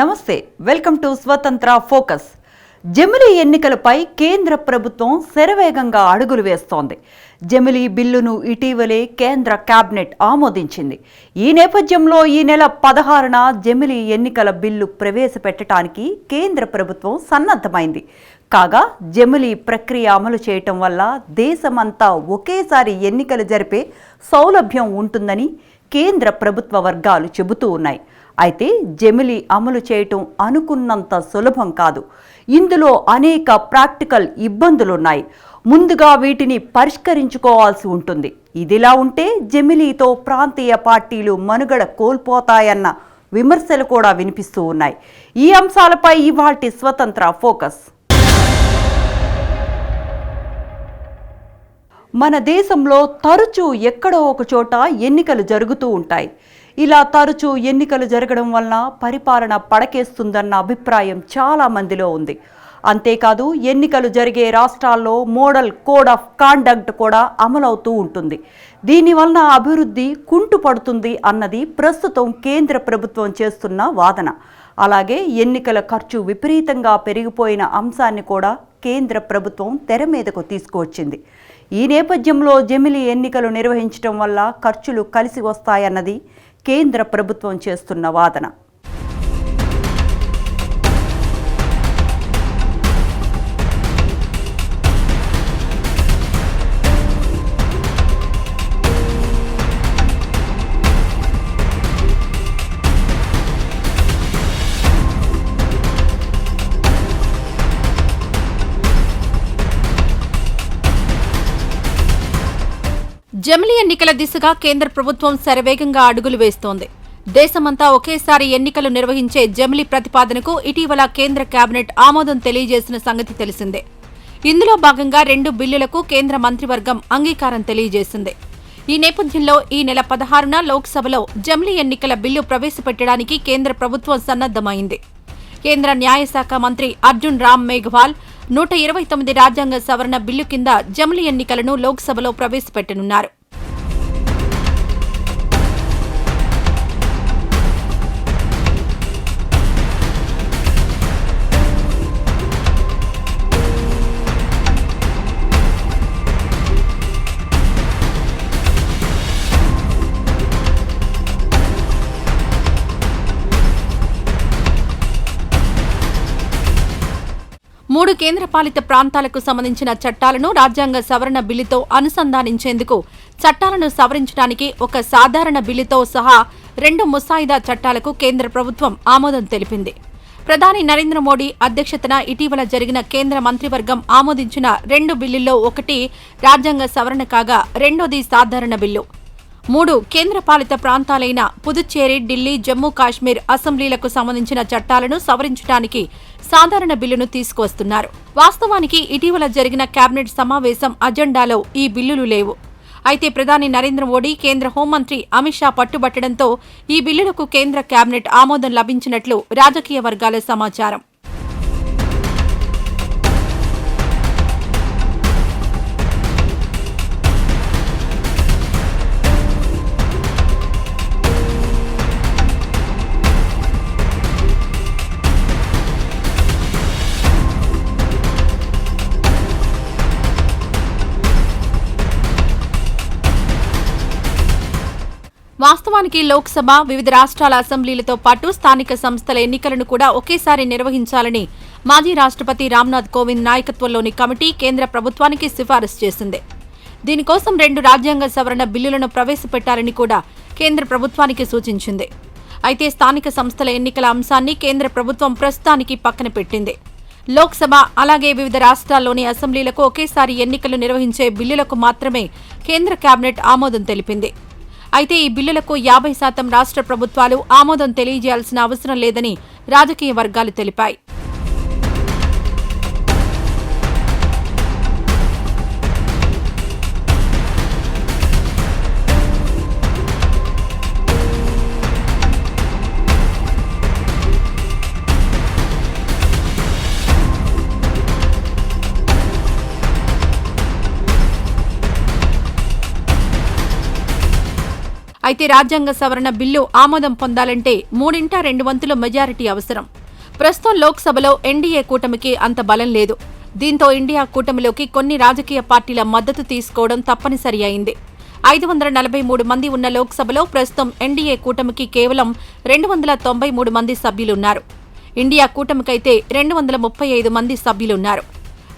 నమస్తే welcome to Swatantra focus. జమిలీ ఎన్నికలపై కేంద్ర ప్రభుత్వం శరవేగంగా అడుగులు వేస్తోంది. జమిలీ బిల్లును ఇటీవలే కేంద్ర కేబినెట్ ఆమోదించింది. ఈ నేపథ్యంలో ఈ నెల పదహారున జమిలీ ఎన్నికల బిల్లు ప్రవేశపెట్టడానికి కేంద్ర ప్రభుత్వం సన్నద్ధమైంది. కాగా జమిలీ ప్రక్రియ అమలు చేయటం వల్ల దేశమంతా ఒకేసారి ఎన్నికలు జరిపే సౌలభ్యం ఉంటుందని కేంద్ర ప్రభుత్వ వర్గాలు చెబుతూ ఉన్నాయి. అయితే జెమిలి అమలు చేయటం అనుకున్నంత సులభం కాదు. ఇందులో అనేక ప్రాక్టికల్ ఇబ్బందులున్నాయి. ముందుగా వీటిని పరిష్కరించుకోవాల్సి ఉంటుంది. ఇదిలా ఉంటే జెమిలీతో ప్రాంతీయ పార్టీలు మనుగడ కోల్పోతాయన్న విమర్శలు కూడా వినిపిస్తూ ఉన్నాయి. ఈ అంశాలపై ఇవాటి స్వతంత్ర ఫోకస్. మన దేశంలో తరచూ ఎక్కడో ఒక చోట ఎన్నికలు జరుగుతూ ఉంటాయి. ఇలా తరచూ ఎన్నికలు జరగడం వలన పరిపాలన పడకేస్తుందన్న అభిప్రాయం చాలా మందిలో ఉంది. అంతేకాదు ఎన్నికలు జరిగే రాష్ట్రాల్లో మోడల్ కోడ్ ఆఫ్ కాండక్ట్ కూడా అమలవుతూ ఉంటుంది. దీనివలన అభివృద్ధి కుంటుపడుతుంది అన్నది ప్రస్తుతం కేంద్ర ప్రభుత్వం చేస్తున్న వాదన. అలాగే ఎన్నికల ఖర్చు విపరీతంగా పెరిగిపోయిన అంశాన్ని కూడా కేంద్ర ప్రభుత్వం తెర మీదకు తీసుకువచ్చింది. ఈ నేపథ్యంలో జమిలి ఎన్నికలు నిర్వహించడం వల్ల ఖర్చులు కలిసి వస్తాయన్నది కేంద్ర ప్రభుత్వం చేస్తున్న వాదన. జమిలీ ఎన్నికల దిశగా కేంద్ర ప్రభుత్వం శరవేగంగా అడుగులు వేస్తోంది. దేశమంతా ఒకేసారి ఎన్నికలు నిర్వహించే జమిలీ ప్రతిపాదనకు ఇటీవల కేంద్ర కేబినెట్ ఆమోదం తెలియజేసిన సంగతి తెలిసిందే. ఇందులో భాగంగా రెండు బిల్లులకు కేంద్ర మంత్రివర్గం అంగీకారం తెలియజేసింది. ఈ నేపథ్యంలో ఈ నెల పదహారున లోక్సభలో జమిలీ ఎన్నికల బిల్లు ప్రవేశపెట్టడానికి కేంద్ర ప్రభుత్వం సన్నద్దమైంది కేంద్ర న్యాయశాఖ మంత్రి అర్జున్ రామ్ మేఘవాల్ నూట ఇరవై తొమ్మిది రాజ్యాంగ సవరణ బిల్లు కింద జమిలి ఎన్నికలను లోక్సభలో ప్రవేశపెట్టనున్నారు. మూడు కేంద్రపాలిత ప్రాంతాలకు సంబంధించిన చట్టాలను రాజ్యాంగ సవరణ బిల్లుతో అనుసంధానించేందుకు చట్టాలను సవరించడానికి ఒక సాధారణ బిల్లుతో సహా రెండు ముసాయిదా చట్టాలకు కేంద్ర ప్రభుత్వం ఆమోదం తెలిపింది. ప్రధాని నరేంద్ర మోడీ అధ్యక్షతన ఇటీవల జరిగిన కేంద్ర మంత్రివర్గం ఆమోదించిన రెండు బిల్లుల్లో ఒకటి రాజ్యాంగ సవరణ కాగా రెండోది సాధారణ బిల్లు. మూడు కేంద్రపాలిత ప్రాంతాలైన పుదుచ్చేరి ఢిల్లీ జమ్మూ కాశ్మీర్ అసెంబ్లీలకు సంబంధించిన చట్టాలను సవరించడానికి సాధారణ బిల్లును తీసుకువస్తున్నారు. వాస్తవానికి ఇటీవల జరిగిన కేబినెట్ సమావేశం అజెండాలో ఈ బిల్లులు లేవు. అయితే ప్రధాని నరేంద్ర మోడీ కేంద్ర హోంమంత్రి అమిత్ షా పట్టుబట్టడంతో ఈ బిల్లులకు కేంద్ర కేబినెట్ ఆమోదం లభించినట్లు రాజకీయ వర్గాల సమాచారం. వాస్తవానికి లోక్సభ వివిధ రాష్ట్రాల అసెంబ్లీలతో పాటు స్థానిక సంస్థల ఎన్నికలను కూడా ఒకేసారి నిర్వహించాలని మాజీ రాష్ట్రపతి రామ్నాథ్ కోవింద్ నాయకత్వంలోని కమిటీ కేంద్ర ప్రభుత్వానికి సిఫారసు చేసింది. దీనికోసం రెండు రాజ్యాంగ సవరణ బిల్లులను ప్రవేశపెట్టాలని కూడా కేంద్ర ప్రభుత్వానికి సూచించింది. అయితే స్థానిక సంస్థల ఎన్నికల అంశాన్ని కేంద్ర ప్రభుత్వం ప్రస్తుతానికి పక్కన పెట్టింది. లోక్సభ అలాగే వివిధ రాష్ట్రాల్లోని అసెంబ్లీలకు ఒకేసారి ఎన్నికలు నిర్వహించే బిల్లులకు మాత్రమే కేంద్ర కేబినెట్ ఆమోదం తెలిపింది. అయితే ఈ బిల్లులకు యాభై శాతం రాష్ట్ర ప్రభుత్వాలు ఆమోదం తెలియజేయాల్సిన అవసరం లేదని రాజకీయ వర్గాలు తెలిపాయి. అయితే రాజ్యాంగ సవరణ బిల్లు ఆమోదం పొందాలంటే మూడింట రెండు వంతుల మెజారిటీ అవసరం. ప్రస్తుతం లోక్సభలో ఎన్డీఏ కూటమికి అంత బలం లేదు. దీంతో ఇండియా కూటమిలోకి కొన్ని రాజకీయ పార్టీల మద్దతు తీసుకోవడం తప్పనిసరి అయింది. ఐదు వందల నలభై మూడు మంది ఉన్న లోక్సభలో ప్రస్తుతం ఎన్డీఏ కూటమికి కేవలం రెండు వందల తొంభై మూడు మంది సభ్యులున్నారు. ఇండియా కూటమికైతే రెండు వందల ముప్పై ఐదు మంది సభ్యులున్నారు.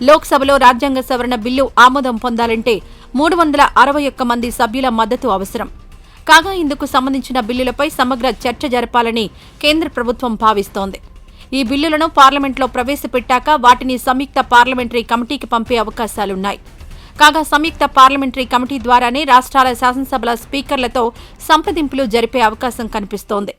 లోక్సభలో రాజ్యాంగ సవరణ బిల్లు ఆమోదం పొందాలంటే మూడు వందల అరవై ఒక్క మంది సభ్యుల మద్దతు అవసరం. కాగా ఇందుకు సంబంధించిన బిల్లులపై సమగ్ర చర్చ జరపాలని కేంద్ర ప్రభుత్వం భావిస్తోంది. ఈ బిల్లులను పార్లమెంట్లో ప్రవేశపెట్టాక వాటిని సంయుక్త పార్లమెంటరీ కమిటీకి పంపే అవకాశాలున్నాయి. కాగా సంయుక్త పార్లమెంటరీ కమిటీ ద్వారానే రాష్ట్రాల శాసనసభల స్పీకర్లతో సంప్రదింపులు జరిపే అవకాశం కనిపిస్తోంది.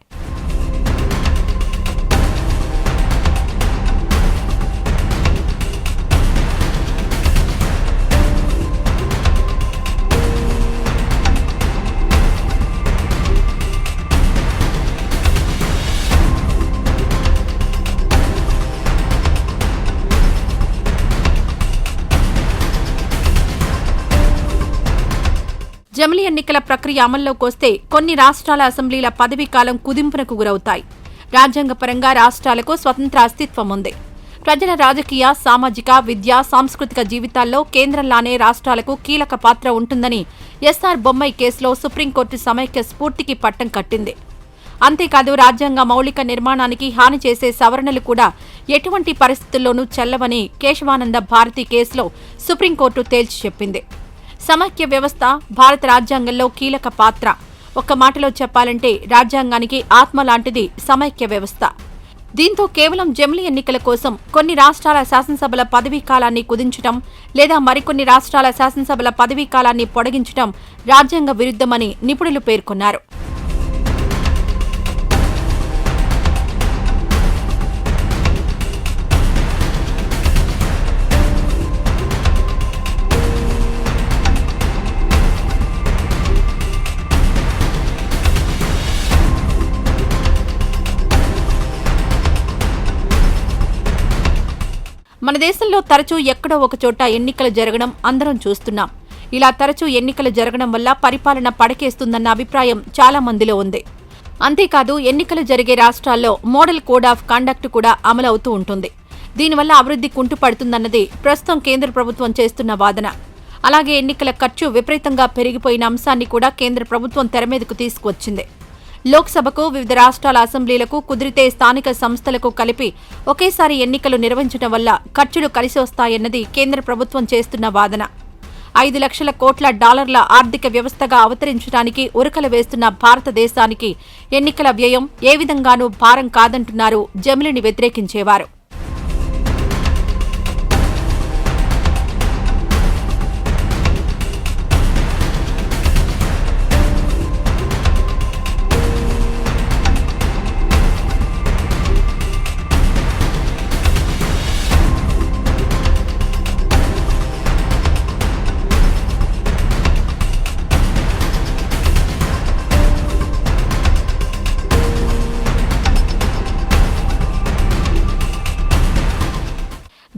అసెంబ్లీ ఎన్నికల ప్రక్రియ అమల్లోకి వస్తే కొన్ని రాష్ట్రాల అసెంబ్లీల పదవీ కాలం కుదింపునకు గురవుతాయి. రాజ్యాంగపరంగా రాష్ట్రాలకు స్వతంత్ర అస్తిత్వం ఉంది. ప్రజల రాజకీయ సామాజిక విద్య సాంస్కృతిక జీవితాల్లో కేంద్రంలానే రాష్ట్రాలకు కీలక పాత్ర ఉంటుందని ఎస్ఆర్ బొమ్మాయి కేసులో సుప్రీంకోర్టు సమైక్య స్ఫూర్తికి పట్టం కట్టింది. అంతేకాదు రాజ్యాంగ మౌలిక నిర్మాణానికి హాని చేసే సవరణలు కూడా ఎటువంటి పరిస్థితుల్లోనూ చెల్లవని కేశవానంద భారతి కేసులో సుప్రీంకోర్టు తేల్చి చెప్పింది. సమైక్య వ్యవస్థ భారత రాజ్యాంగంలో కీలక పాత్ర. ఒక్క మాటలో చెప్పాలంటే రాజ్యాంగానికి ఆత్మ లాంటిది సమైక్య వ్యవస్థ. దీంతో కేవలం జమిలి ఎన్నికల కోసం కొన్ని రాష్ట్రాల శాసనసభల పదవీ కాలాన్ని కుదించటం లేదా మరికొన్ని రాష్ట్రాల శాసనసభల పదవీ కాలాన్ని పొడిగించటం రాజ్యాంగ విరుద్ధమని నిపుణులు పేర్కొన్నారు. మన దేశంలో తరచూ ఎక్కడో ఒక చోట ఎన్నికలు జరగడం అందరం చూస్తున్నాం. ఇలా తరచూ ఎన్నికలు జరగడం వల్ల పరిపాలన పడకేస్తుందన్న అభిప్రాయం చాలా మందిలో ఉంది. అంతేకాదు ఎన్నికలు జరిగే రాష్ట్రాల్లో మోడల్ కోడ్ ఆఫ్ కండక్ట్ కూడా అమలవుతూ ఉంటుంది. దీనివల్ల అభివృద్ధి కుంటుపడుతుందన్నది ప్రస్తుతం కేంద్ర ప్రభుత్వం చేస్తున్న వాదన. అలాగే ఎన్నికల ఖర్చు విపరీతంగా పెరిగిపోయిన అంశాన్ని కూడా కేంద్ర ప్రభుత్వం తెరమీదకు తీసుకువచ్చింది. లోక్సభకు వివిధ రాష్ట్రాల అసెంబ్లీలకు కుదిరితే స్థానిక సంస్థలకు కలిపి ఒకేసారి ఎన్నికలు నిర్వహించడం వల్ల ఖర్చులు కలిసి వస్తాయన్నది కేంద్ర ప్రభుత్వం చేస్తున్న వాదన. ఐదు లక్షల కోట్ల డాలర్ల ఆర్థిక వ్యవస్థగా అవతరించడానికి ఉరకలు వేస్తున్న భారతదేశానికి ఎన్నికల వ్యయం ఏ విధంగానూ భారం కాదంటున్నారు జమిలిని వ్యతిరేకించేవారు.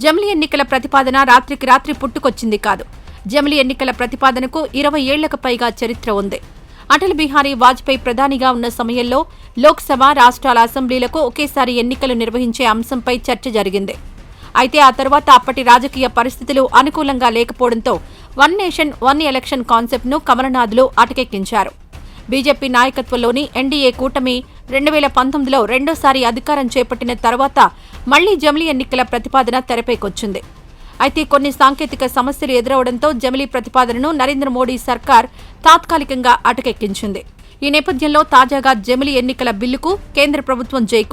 జమిలీ ఎన్నికల ప్రతిపాదన రాత్రికి రాత్రి పుట్టుకొచ్చింది కాదు. జమిలీ ఎన్నికల ప్రతిపాదనకు ఇరవై ఏళ్ళకు పైగా చరిత్ర ఉంది. అటల్ బిహారీ వాజ్పేయి ప్రధానిగా ఉన్న సమయంలో లోక్సభ రాష్ట్రాల అసెంబ్లీలకు ఒకేసారి ఎన్నికలు నిర్వహించే అంశంపై చర్చ జరిగింది. అయితే ఆ తర్వాత అప్పటి రాజకీయ పరిస్థితులు అనుకూలంగా లేకపోవడంతో వన్ నేషన్ వన్ ఎలక్షన్ కాన్సెప్ట్ను కమలనాథులు అటకెక్కించారు. బీజేపీ నాయకత్వంలోని ఎన్డీఏ కూటమి రెండు వేల పంతొమ్మిదిలో రెండోసారి అధికారం చేపట్టిన తర్వాత మళ్ళీ జమిలీ ఎన్నికల ప్రతిపాదన తెరపైకొచ్చింది. అయితే కొన్ని సాంకేతిక సమస్యలు ఎదురవడంతో జమిలీ ప్రతిపాదనను నరేంద్ర మోడీ సర్కార్ తాత్కాలికంగా అటకెక్కించింది. ఈ నేపథ్యంలో తాజాగా జమిలీ ఎన్నికల బిల్లుకు కేంద్ర ప్రభుత్వం జై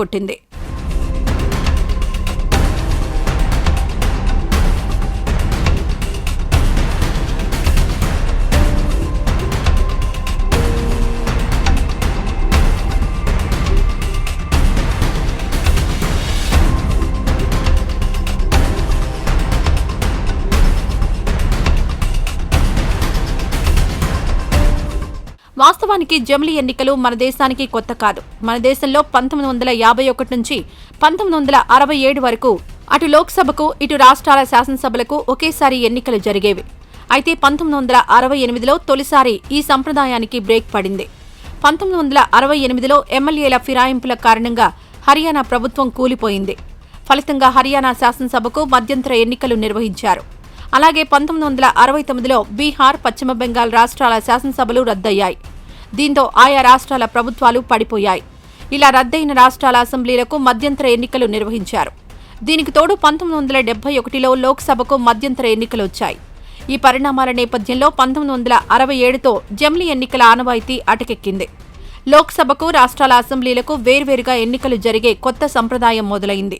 వాస్తవానికి జమిలీ ఎన్నికలు మన దేశానికి కొత్త కాదు. మన దేశంలో పంతొమ్మిది వందల యాభై ఒకటి నుంచి పంతొమ్మిది వందల అరవై ఏడు వరకు అటు లోక్సభకు ఇటు రాష్ట్రాల శాసనసభలకు ఒకేసారి ఎన్నికలు జరిగేవి. అయితే పంతొమ్మిది వందల అరవై ఎనిమిదిలో తొలిసారి ఈ సంప్రదాయానికి బ్రేక్ పడింది. పంతొమ్మిది వందల అరవై ఎనిమిదిలో ఎమ్మెల్యేల ఫిరాయింపుల కారణంగా హర్యానా ప్రభుత్వం కూలిపోయింది. ఫలితంగా హర్యానా శాసనసభకు మధ్యంతర ఎన్నికలు నిర్వహించారు. అలాగే పంతొమ్మిది వందల అరవై తొమ్మిదిలో బీహార్ పశ్చిమ బెంగాల్ రాష్ట్రాల శాసనసభలు రద్దయ్యాయి. దీంతో ఆయా రాష్ట్రాల ప్రభుత్వాలు పడిపోయాయి. ఇలా రద్దయిన రాష్ట్రాల అసెంబ్లీలకు మధ్యంతర ఎన్నికలు నిర్వహించారు. దీనికి తోడు పంతొమ్మిది వందల డెబ్బై ఒకటిలో లోక్సభకు మధ్యంతర ఎన్నికలు వచ్చాయి. ఈ పరిణామాల నేపథ్యంలో పంతొమ్మిది వందల అరవై ఏడుతో జమ్లీ ఎన్నికల ఆనవాయితీ అటకెక్కింది. లోక్సభకు రాష్ట్రాల అసెంబ్లీలకు వేర్వేరుగా ఎన్నికలు జరిగే కొత్త సంప్రదాయం మొదలైంది.